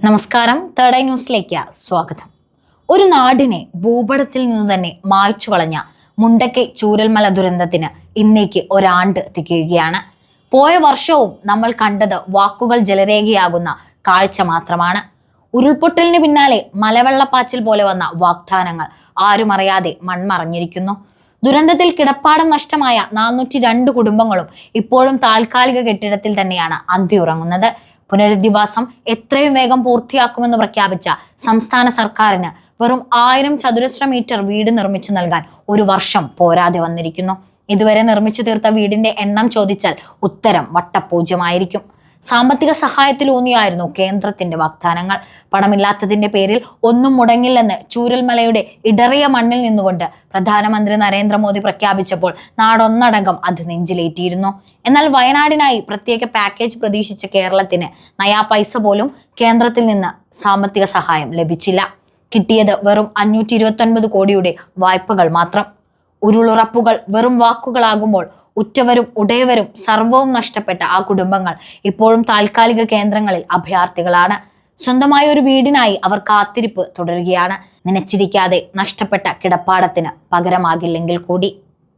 നമസ്കാരം. Third eye ന്യൂസിലേക്ക് സ്വാഗതം. ഒരു നാടിനെ ഭൂപടത്തിൽ നിന്ന് തന്നെ മായ്ച്ചു കളഞ്ഞ മുണ്ടക്കൈ ചൂരൽമല ദുരന്തത്തിന് ഇന്നേക്ക് ഒരാണ്ട് തികയുകയാണ് പോയ വർഷവും നമ്മൾ കണ്ടത് വാക്കുകൾ ജലരേഖയാകുന്ന കാഴ്ച മാത്രമാണ്. ഉരുൾപൊട്ടലിന് പിന്നാലെ മലവെള്ളപ്പാച്ചിൽ പോലെ വന്ന വാഗ്ദാനങ്ങൾ ആരും അറിയാതെ മൺമറഞ്ഞിരിക്കുന്നു. ദുരന്തത്തിൽ കിടപ്പാടം നഷ്ടമായ നാനൂറ്റി രണ്ട് കുടുംബങ്ങളും ഇപ്പോഴും താൽക്കാലിക കെട്ടിടത്തിൽ തന്നെയാണ് അന്തിയുറങ്ങുന്നത്. പുനരധിവാസം എത്രയും വേഗം പൂർത്തിയാക്കുമെന്ന് പ്രഖ്യാപിച്ച സംസ്ഥാന സർക്കാരിന് വെറും ആയിരം ചതുരശ്ര മീറ്റർ വീട് നിർമ്മിച്ചു നൽകാൻ ഒരു വർഷം പോരാതെ വന്നിരിക്കുന്നു. ഇതുവരെ നിർമ്മിച്ചു തീർത്ത വീടിന്റെ എണ്ണം ചോദിച്ചാൽ ഉത്തരം വട്ടപൂജ്യമായിരിക്കും. സാമ്പത്തിക സഹായത്തിലൂന്നിയായിരുന്നു കേന്ദ്രത്തിന്റെ വാഗ്ദാനങ്ങൾ. പണമില്ലാത്തതിന്റെ പേരിൽ ഒന്നും മുടങ്ങില്ലെന്ന് ചൂരൽമലയുടെ ഇടറിയ മണ്ണിൽ നിന്നുകൊണ്ട് പ്രധാനമന്ത്രി നരേന്ദ്രമോദി പ്രഖ്യാപിച്ചപ്പോൾ നാടൊന്നടങ്കം അത് നെഞ്ചിലേറ്റിയിരുന്നു. എന്നാൽ വയനാടിനായി പ്രത്യേക പാക്കേജ് പ്രതീക്ഷിച്ച കേരളത്തിന് നയാ പൈസ പോലും കേന്ദ്രത്തിൽ നിന്ന് സാമ്പത്തിക സഹായം ലഭിച്ചില്ല. കിട്ടിയത് വെറും അഞ്ഞൂറ്റി കോടിയുടെ വായ്പകൾ മാത്രം. ഉരുളുറപ്പുകൾ വെറും വാക്കുകളാകുമ്പോൾ ഉറ്റവരും ഉടയവരും സർവവും നഷ്ടപ്പെട്ട ആ കുടുംബങ്ങൾ ഇപ്പോഴും താൽക്കാലിക കേന്ദ്രങ്ങളിൽ അഭയാർത്ഥികളാണ്. സ്വന്തമായ ഒരു വീടിനായി അവർ കാത്തിരിപ്പ് തുടരുകയാണ്. നനച്ചിരിക്കാതെ നഷ്ടപ്പെട്ട കിടപ്പാടത്തിന് പകരമാകില്ലെങ്കിൽ കൂടി.